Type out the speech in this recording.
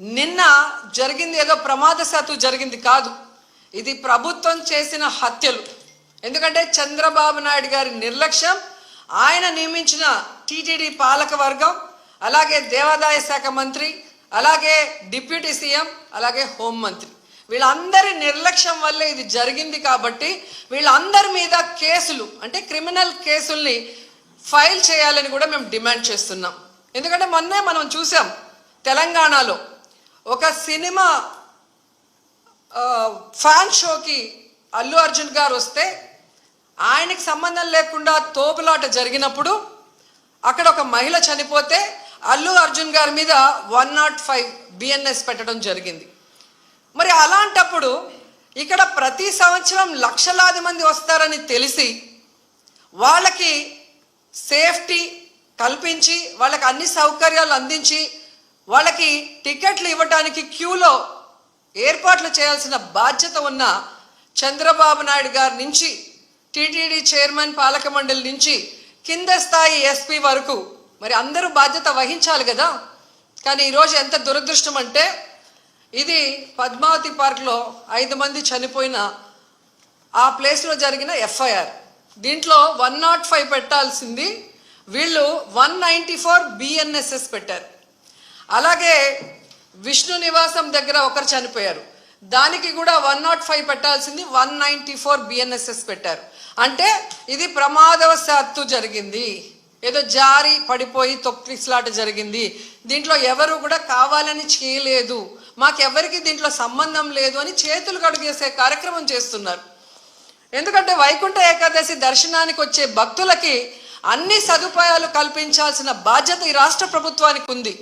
నిన్న జరిగింది ఏదో ప్రమాదశాత్తు జరిగింది కాదు. ఇది ప్రభుత్వం చేసిన హత్యలు. ఎందుకంటే చంద్రబాబు నాయుడు గారి నిర్లక్ష్యం ఆయన నియమించిన టీటీడీ పాలక వర్గం అలాగే దేవాదాయ శాఖ మంత్రి అలాగే డిప్యూటీ సీఎం అలాగే హోంమంత్రి వీళ్ళందరి నిర్లక్ష్యం వల్లే ఇది జరిగింది కాబట్టి వీళ్ళందరి మీద కేసులు అంటే క్రిమినల్ కేసుల్ని ఫైల్ చేయాలని కూడా మేము డిమాండ్ చేస్తున్నాం. ఎందుకంటే మొన్నే మనం చూసాం తెలంగాణలో ఒక సినిమా ఫ్యాన్ షోకి అల్లు అర్జున్ గారు వస్తే ఆయనకి సంబంధం లేకుండా తోపులాట జరిగినప్పుడు అక్కడ ఒక మహిళ చనిపోతే అల్లు అర్జున్ గారి మీద వన్ నాట్ ఫైవ్ బిఎన్ఎస్ పెట్టడం జరిగింది. మరి అలాంటప్పుడు ఇక్కడ ప్రతి సంవత్సరం లక్షలాది మంది వస్తారని తెలిసి వాళ్ళకి సేఫ్టీ కల్పించి వాళ్ళకి అన్ని సౌకర్యాలు అందించి వాళ్ళకి టికెట్లు ఇవ్వడానికి క్యూలో ఏర్పాట్లు చేయాల్సిన బాధ్యత ఉన్న చంద్రబాబు నాయుడు గారి నుంచి టీటీడీ చైర్మన్ పాలక మండలి నుంచి కింద స్థాయి ఎస్పీ వరకు మరి అందరూ బాధ్యత వహించాలి కదా. కానీ ఈరోజు ఎంత దురదృష్టం అంటే ఇది పద్మావతి పార్క్లో ఐదు మంది చనిపోయిన ఆ ప్లేస్లో జరిగిన ఎఫ్ఐఆర్. దీంట్లో వన్ నాట్ ఫైవ్ పెట్టాల్సింది వీళ్ళు వన్ నైంటీ ఫోర్ బిఎన్ఎస్ఎస్ పెట్టారు. అలాగే విష్ణు నివాసం దగ్గర ఒకరు చనిపోయారు. దానికి కూడా వన్ నాట్ ఫైవ్ పెట్టాల్సింది one ninety four B N S S పెట్టారు. అంటే ఇది ప్రమాదవశాత్తు జరిగింది. ఏదో జారి పడిపోయి తొక్కిస్లాట జరిగింది. దీంట్లో ఎవరు కూడా కావాలని చేయలేదు. మాకెవరికి దీంట్లో సంబంధం లేదు అని చేతులు కడుగేసే కార్యక్రమం చేస్తున్నారు. ఎందుకంటే వైకుంఠ ఏకాదశి దర్శనానికి వచ్చే భక్తులకి అన్ని సదుపాయాలు కల్పించాల్సిన బాధ్యత ఈ రాష్ట్ర ప్రభుత్వానికి ఉంది.